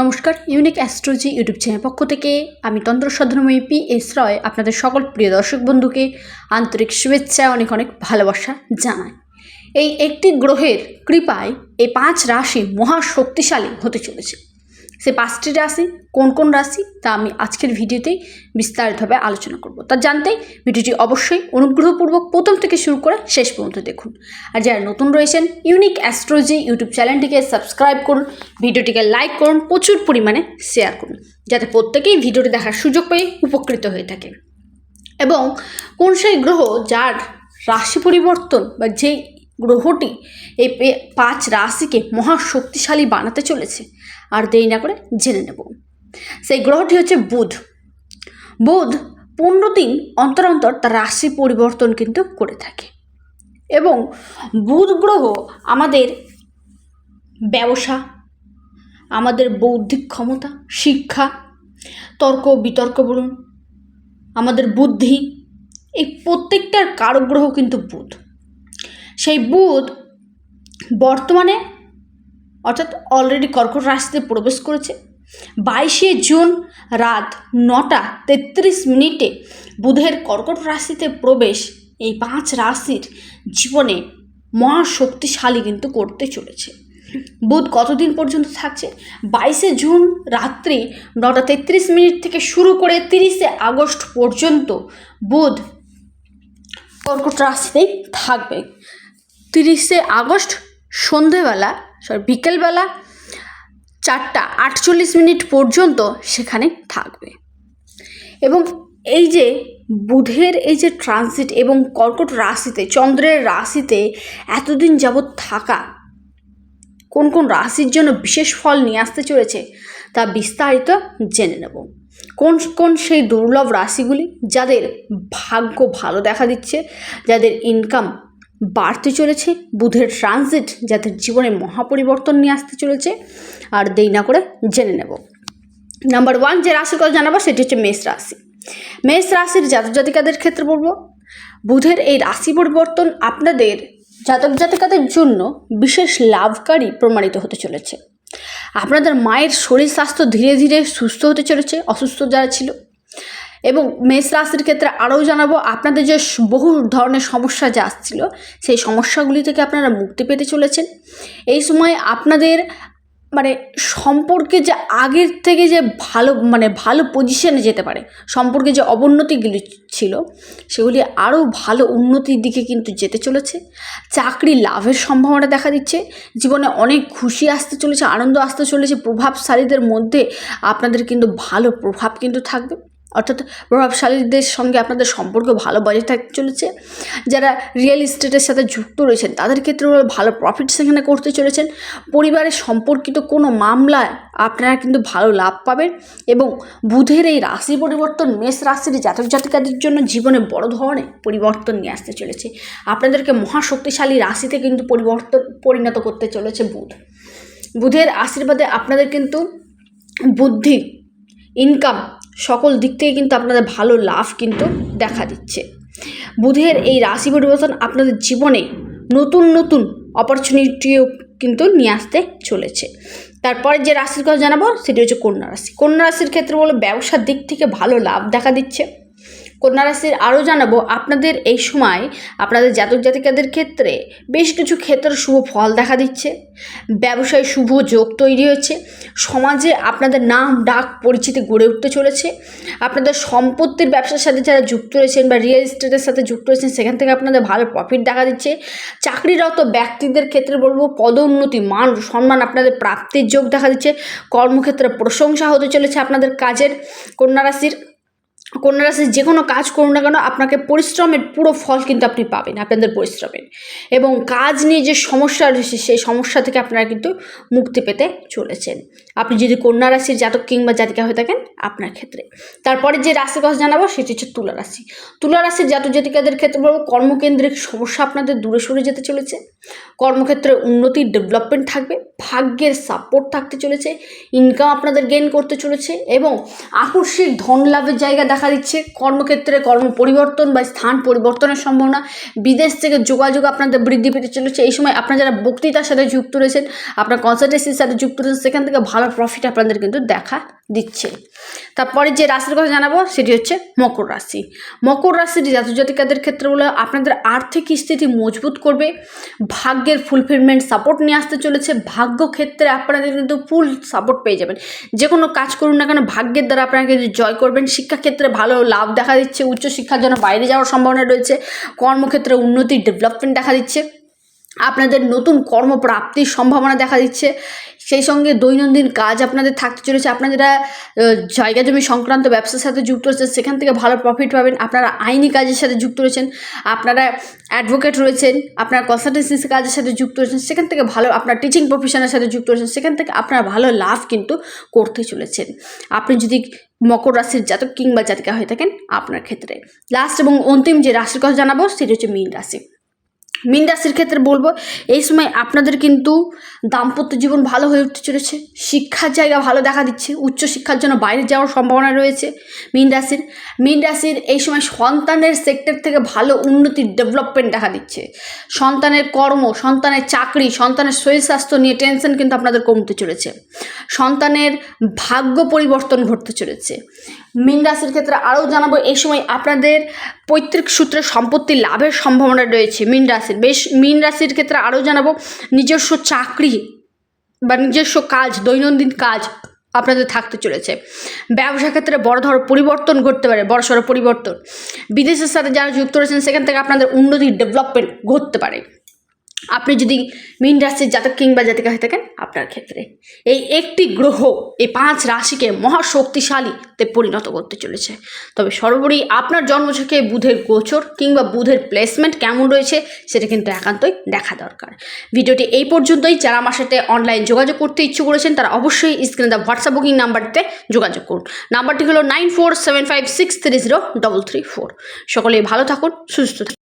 নমস্কার unique অ্যাস্ট্রোজি YouTube channel পক্ষ থেকে আমি তন্ত্র সাধনময়ী পি এস রয় আপনাদের সকল প্রিয় দর্শক বন্ধুকে আন্তরিক শুভেচ্ছা, অনেক অনেক ভালোবাসা জানাই। এই একটি গ্রহের কৃপায় এই পাঁচ রাশি মহা শক্তিশালী হতে চলেছে। সে পাঁচটি রাশি, কোন কোন রাশি, তা আমি আজকের ভিডিওতেই বিস্তারিতভাবে আলোচনা করব। তা জানতে ভিডিওটি অবশ্যই অনুগ্রহপূর্বক প্রথম থেকে শুরু করে শেষ পর্যন্ত দেখুন। আর যারা নতুন রয়েছেন ইউনিক অ্যাস্ট্রোলজি ইউটিউব চ্যানেলটিকে সাবস্ক্রাইব করুন, ভিডিওটিকে লাইক করুন, প্রচুর পরিমাণে শেয়ার করুন, যাতে প্রত্যেকেই ভিডিওটি দেখার সুযোগ পেয়ে উপকৃত হয়ে থাকে। এবং কোন সেই গ্রহ, যার রাশি পরিবর্তন বা যেই গ্রহটি এই পাঁচ রাশিকে মহা শক্তিশালী বানাতে চলেছে। আর দেরি না করে জেনে নেব। সেই গ্রহটি হচ্ছে বুধ। বুধ পনেরো দিন অন্তর অন্তর তার রাশি পরিবর্তন কিন্তু করে থাকে। এবং বুধ গ্রহ আমাদের ব্যবসা, আমাদের বৌদ্ধিক ক্ষমতা, শিক্ষা, তর্ক বিতর্ক বলুন, আমাদের বুদ্ধি, এই প্রত্যেকটার কারক গ্রহ কিন্তু বুধ। সেই বুধ বর্তমানে অর্থাৎ অলরেডি কর্কট রাশিতে প্রবেশ করেছে। বাইশে জুন রাত নটা তেত্রিশ মিনিটে বুধের কর্কট রাশিতে প্রবেশ এই পাঁচ রাশির জীবনে মহা শক্তিশালী কিন্তু করতে চলেছে। বুধ কতদিন পর্যন্ত থাকছে? বাইশে জুন রাত্রি নটা তেত্রিশ মিনিট থেকে শুরু করে তিরিশে আগস্ট পর্যন্ত বুধ কর্কট রাশিতেই থাকবে। তিরিশে আগস্ট সন্ধেবেলা সরি বিকেলবেলা চারটা আটচল্লিশ মিনিট পর্যন্ত সেখানে থাকবে। এবং এই যে বুধের এই যে ট্রানজিট এবং কর্কট রাশিতে, চন্দ্রের রাশিতে এতদিন যাবৎ থাকা কোন কোন রাশির জন্য বিশেষ ফল নিয়ে আসতে চলেছে তা বিস্তারিত জেনে নেব। কোন কোন সেই দুর্লভ রাশিগুলি যাদের ভাগ্য ভালো দেখা দিচ্ছে, যাদের ইনকাম বাড়তে চলেছে, বুধের ট্রানজিট যাদের জীবনে মহাপরিবর্তন নিয়ে আসতে চলেছে, আর দেরি না করে জেনে নেব। নাম্বার ওয়ান যে রাশির কথা জানাব, সেটি হচ্ছে মেষ রাশি। মেষ রাশির জাতক জাতিকাদের ক্ষেত্রে বলব, বুধের এই রাশি পরিবর্তন আপনাদের জাতক জাতিকাদের জন্য বিশেষ লাভকারী প্রমাণিত হতে চলেছে। আপনাদের মায়ের শরীর স্বাস্থ্য ধীরে ধীরে সুস্থ হতে চলেছে, অসুস্থ যারা ছিল এবং মেষ রাশির ক্ষেত্রে আরও জানাব আপনাদের যে বহু ধরনের সমস্যা যা আসছিল, সেই সমস্যাগুলি থেকে আপনারা মুক্তি পেতে চলেছেন। এই সময় আপনাদের মানে সম্পর্কে যে আগের থেকে যে ভালো মানে ভালো পজিশনে যেতে পারে, সম্পর্কে যে অবনতিগুলি ছিল, সেগুলি আরও ভালো উন্নতির দিকে কিন্তু যেতে চলেছে। চাকরি লাভের সম্ভাবনা দেখা দিচ্ছে, জীবনে অনেক খুশি আসতে চলেছে, আনন্দ আসতে চলেছে, প্রভাবশালীদের মধ্যে আপনাদের কিন্তু ভালো প্রভাব কিন্তু থাকবে। প্রভাবশালীদের সঙ্গে আপনাদের সম্পর্ক ভালো বজায় থাকতে চলেছে। যারা রিয়েল এস্টেটের সাথে যুক্ত রয়েছেন, তাদের ক্ষেত্রে ভালো প্রফিট সেখানে করতে চলেছেন। পরিবারের সম্পর্কিত কোনো মামলায় আপনারা কিন্তু ভালো লাভ পাবেন এবং বুধের এই রাশি পরিবর্তন মেষ রাশির জাতক জাতিকাদের জন্য জীবনে বড় ধরনের পরিবর্তন নিয়ে আসতে চলেছে। আপনাদেরকে মহাশক্তিশালী রাশিতে কিন্তু পরিবর্তন পরিণত করতে চলেছে বুধ। বুধের আশীর্বাদে আপনাদের কিন্তু বুদ্ধি ইনকাম সকল দিক থেকে কিন্তু আপনাদের ভালো লাভ কিন্তু দেখা দিচ্ছে। বুধের এই রাশি পরিবর্তন আপনাদের জীবনে নতুন নতুন অপরচুনিটিও কিন্তু নিয়ে আসতে চলেছে। তারপরে যে রাশির কথা জানাব, সেটি হচ্ছে কন্যা রাশি। কন্যা রাশির ক্ষেত্রে বলো, ব্যবসার দিক থেকে ভালো লাভ দেখা দিচ্ছে। কন্যা রাশির আরও জানাব, আপনাদের এই সময় আপনাদের জাতক জাতিকাদের ক্ষেত্রে বেশ কিছু ক্ষেত্রে শুভ ফল দেখা দিচ্ছে। ব্যবসায় শুভ যোগ তৈরি হচ্ছে সমাজে আপনাদের নাম ডাক পরিচিতি গড়ে উঠতে চলেছে। আপনাদের সম্পত্তির ব্যবসার সাথে যারা যুক্ত রয়েছেন বা রিয়েল এস্টেটের সাথে যুক্ত রয়েছেন, সেখান থেকে আপনাদের ভালো প্রফিট দেখা দিচ্ছে। চাকরিরত ব্যক্তিদের ক্ষেত্রে বলব, পদোন্নতি, মান সম্মান আপনাদের প্রাপ্তির যোগ দেখা দিচ্ছে। কর্মক্ষেত্রে প্রশংসা হতে চলেছে আপনাদের কাজের কন্যা রাশির কন্যা রাশির যে কোনো কাজ করুন না কেন, আপনাকে পরিশ্রমের পুরো ফল কিন্তু আপনি পাবেন, আপনাদের পরিশ্রমের। এবং কাজ নিয়ে যে সমস্যা রয়েছে, সেই সমস্যা থেকে আপনারা কিন্তু মুক্তি পেতে চলেছেন। আপনি যদি কন্যা রাশির জাতক কিংবা জাতিকা হয়ে থাকেন, আপনার ক্ষেত্রে। তারপরে যে রাশির কথা জানাব, সেটি হচ্ছে তুলা রাশি। তুলা রাশির জাতক জাতিকাদের ক্ষেত্রে বলব, কর্মকেন্দ্রিক সমস্যা আপনাদের দূরে সরে যেতে চলেছে। কর্মক্ষেত্রে উন্নতি ডেভেলপমেন্ট থাকবে। ভাগ্যের সাপোর্ট থাকতে চলেছে ইনকাম আপনাদের গেইন করতে চলেছে এবং আকস্মিক ধন লাভের জায়গা দেখা দিচ্ছে। কর্মক্ষেত্রে কর্ম পরিবর্তন বা স্থান পরিবর্তনের সম্ভাবনা, বিদেশ থেকে যোগাযোগ আপনাদের বৃদ্ধি পেতে চলেছে। এই সময় আপনারা যারা বক্তৃতার সাথে যুক্ত রয়েছেন, আপনার কনসালটেন্সির সাথে যুক্ত রয়েছেন, সেখান থেকে ভালো প্রফিট আপনাদের কিন্তু দেখা দিচ্ছে। তারপরে যে রাশির কথা জানাব, সেটি হচ্ছে মকর রাশি। মকর রাশির জাতক জাতিকাদের ক্ষেত্রে হলো আপনাদের আর্থিক স্থিতি মজবুত করবে, ভাগ্যের ফুলফিলমেন্ট সাপোর্ট নিয়ে আসতে চলেছে, ভাগ্য ক্ষেত্রে আপনাদের কিন্তু ফুল সাপোর্ট পেয়ে যাবেন। যে কোনো কাজ করুন না কেন, ভাগ্যের দ্বারা আপনারা কিন্তু জয় করবেন, শিক্ষাক্ষেত্রে ভালো লাভ দেখা দিচ্ছে, উচ্চশিক্ষার জন্য বাইরে যাওয়ার সম্ভাবনা রয়েছে, কর্মক্ষেত্রে উন্নতি ডেভেলপমেন্ট দেখা দিচ্ছে। আপনাদের নতুন কর্মপ্রাপ্তির সম্ভাবনা দেখা দিচ্ছে। সেই সঙ্গে দৈনন্দিন কাজ আপনাদের থাকতে চলেছে। আপনারা জায়গা জমি সংক্রান্ত ব্যবসার সাথে যুক্ত রয়েছেন, সেখান থেকে ভালো প্রফিট পাবেন। আপনারা আইনি কাজের সাথে যুক্ত রয়েছেন। আপনারা অ্যাডভোকেট রয়েছেন। আপনারা কনসালটেন্সি কাজের সাথে যুক্ত রয়েছেন। সেখান থেকে ভালো আপনার টিচিং প্রফেশনের সাথে যুক্ত রয়েছেন। সেখান থেকে আপনারা ভালো লাভ কিন্তু করতে চলেছেন। আপনি যদি মকর রাশির জাতক কিংবা জাতিকা হয়ে থাকেন, আপনার ক্ষেত্রে। লাস্ট এবং অন্তিম যে রাশির কথা জানাব, সেটি হচ্ছে মীন রাশি। মীন রাশির ক্ষেত্রে বলব, এই সময় আপনাদের কিন্তু দাম্পত্য জীবন ভালো হয়ে উঠতে চলেছে, শিক্ষার জায়গা ভালো দেখা দিচ্ছে, উচ্চ শিক্ষার জন্য বাইরে যাওয়ার সম্ভাবনা রয়েছে মীন রাশির মীন রাশির এই সময় সন্তানের সেক্টর থেকে ভালো উন্নতি ডেভেলপমেন্ট দেখা দিচ্ছে। সন্তানের কর্ম, সন্তানের চাকরি, সন্তানের শরীর স্বাস্থ্য নিয়ে টেনশন কিন্তু আপনাদের কমতে চলেছে। সন্তানের ভাগ্য পরিবর্তন ঘটতে চলেছে। মীন রাশির ক্ষেত্রে আরও জানাব, এই সময় আপনাদের পৈতৃক সূত্রে সম্পত্তি লাভের সম্ভাবনা রয়েছে মীন রাশির। বেশ, মীন রাশির ক্ষেত্রে আরও জানাব, নিজস্ব চাকরি বা নিজস্ব কাজ, দৈনন্দিন কাজ আপনাদের থাকতে চলেছে। ব্যবসা ক্ষেত্রে বড় ধরো পরিবর্তন ঘটতে পারে বড় সড়ো পরিবর্তন। বিদেশের সাথে যারা যুক্ত রয়েছেন, সেখান থেকে আপনাদের উন্নতি ডেভেলপমেন্ট ঘটতে পারে। আপনি যদি মীন রাশির জাতক কিংবা জাতিকা হয়ে থাকেন, আপনার ক্ষেত্রে এই একটি গ্রহ এই পাঁচ রাশিকে মহাশক্তিশালীতে পরিণত করতে চলেছে। তবে সর্বোপরি আপনার জন্মছকে বুধের গোচর কিংবা বুধের প্লেসমেন্ট কেমন রয়েছে, সেটা কিন্তু একান্তই দেখা দরকার। ভিডিওটি এই পর্যন্তই। যারা আমার সাথে অনলাইন যোগাযোগ করতে ইচ্ছুক করেছেন তারা অবশ্যই স্ক্রিনে দেওয়া হোয়াটসঅ্যাপ বুকিং নাম্বারটিতে যোগাযোগ করুন। নাম্বারটি হলো nine four seven five six three zero double three four সকলেই ভালো থাকুন, সুস্থ থাকুন।